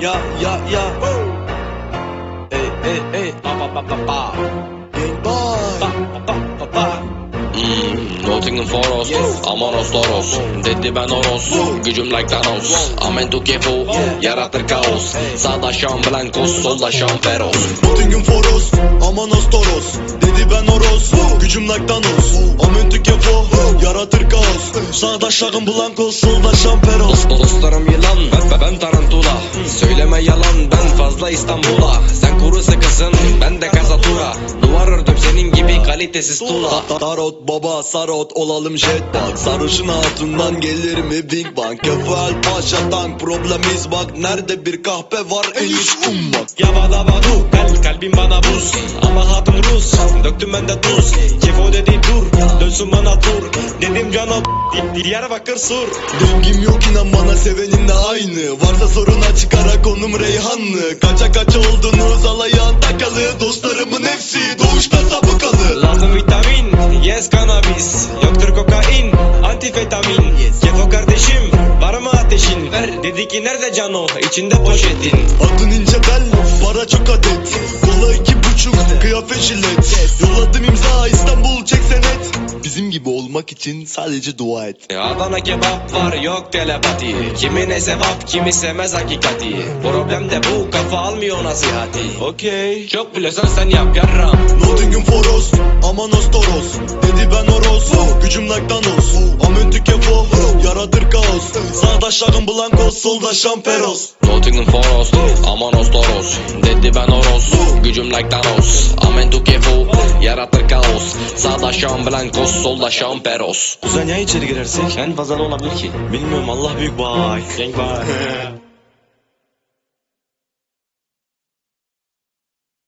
Ya ya ya. Ey ey ey. Pa pa pa pa pa. Gang boy. Pa pa pa pa pa. Hmm, Nottingham Forest, Amanos Toros Dedi ben Oros, gücüm like Thanos. Amen kefu, yaratır kaos. Sağda Şam Blancos, solda Şam Feroz Nottingham Foros, Amanos Toros Dedi ben Oros, gücüm like Thanos. Amen tükefo, yaratır kaos. Sağda Şahın Blanco, solda Şamperos Dostlarım yılan, ben, ben Tarantula Söyleme yalan, ben fazla İstanbul'a. Sen kuru sıkısın, ben de kasatura Duvar ördüm senin gibi kalitesiz tuğla Tarot baba sarot olalım jetpack Sarışın hatundan gelir mi Big Bang? Kefal paşa tank problemiz bak. Nerede bir kahpe var? En üst ummak Yabada badu kal kalbim bana buz. Ama döktüm ben de tuz. Kefo dedi dur dönsün bana tur. Dedim cana Di- Diyarbakır sur. Dengim yok inan bana seveninle aynı. Varsa sorun açık ara konum Reyhanlı. Kaça kaça oldunuz alayan takalı. Dostlarımın hepsi doğuşta sabıkalı. Lazım vitamin yes cannabis. Yoktur kokain antifetamin. Kefo kardeşim var mı ateşin? Dedi ki nerede cano? İçinde poşetin. Adın ince bel kıyafet jilet Yolladım imza İstanbul çek senet Bizim gibi olmak için sadece dua et. Adana kebap var yok telepati. Kimine sevap kimi sevmez hakikati. Problem de bu kafa almıyor nasihati. Okey. Çok biliyorsan sen yap yarram. Nottingham Foros, Amanos Toros Dedi ben Oros, gücüm like Thanos Amen tükefo, yaratır kaos. Sağda Şahın Blanco, solda Şamperos Nottingham Forest, Amanos Toros Dedi ben Oros, gücüm like yaratır kaos. Sağda Şam Blancos, solda Şam Peros. Kuzen ya içeri girersek en fazla ne olabilir ki? Bilmiyorum Allah büyük bay Gang bay